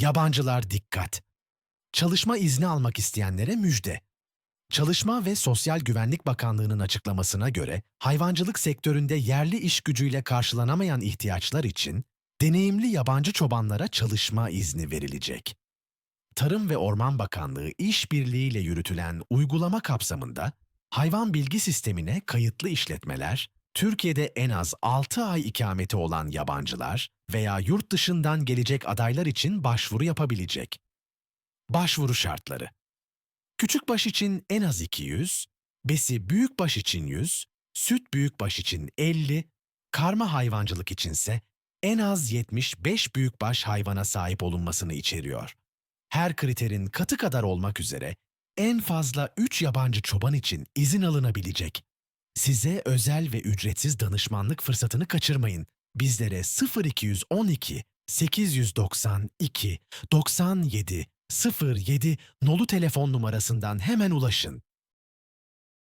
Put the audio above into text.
Yabancılar dikkat! Çalışma izni almak isteyenlere müjde. Çalışma ve Sosyal Güvenlik Bakanlığı'nın açıklamasına göre hayvancılık sektöründe yerli iş gücüyle karşılanamayan ihtiyaçlar için deneyimli yabancı çobanlara çalışma izni verilecek. Tarım ve Orman Bakanlığı işbirliğiyle yürütülen uygulama kapsamında hayvan bilgi sistemine kayıtlı işletmeler, Türkiye'de en az 6 ay ikameti olan yabancılar veya yurt dışından gelecek adaylar için başvuru yapabilecek. Başvuru şartları Küçükbaş için en az 200, besi büyükbaş için 100, süt büyükbaş için 50, karma hayvancılık içinse en az 75 büyükbaş hayvana sahip olunmasını içeriyor. Her kriterin katı kadar olmak üzere en fazla 3 yabancı çoban için izin alınabilecek. Size özel ve ücretsiz danışmanlık fırsatını kaçırmayın. Bizlere 0212 892 97 07 nolu telefon numarasından hemen ulaşın.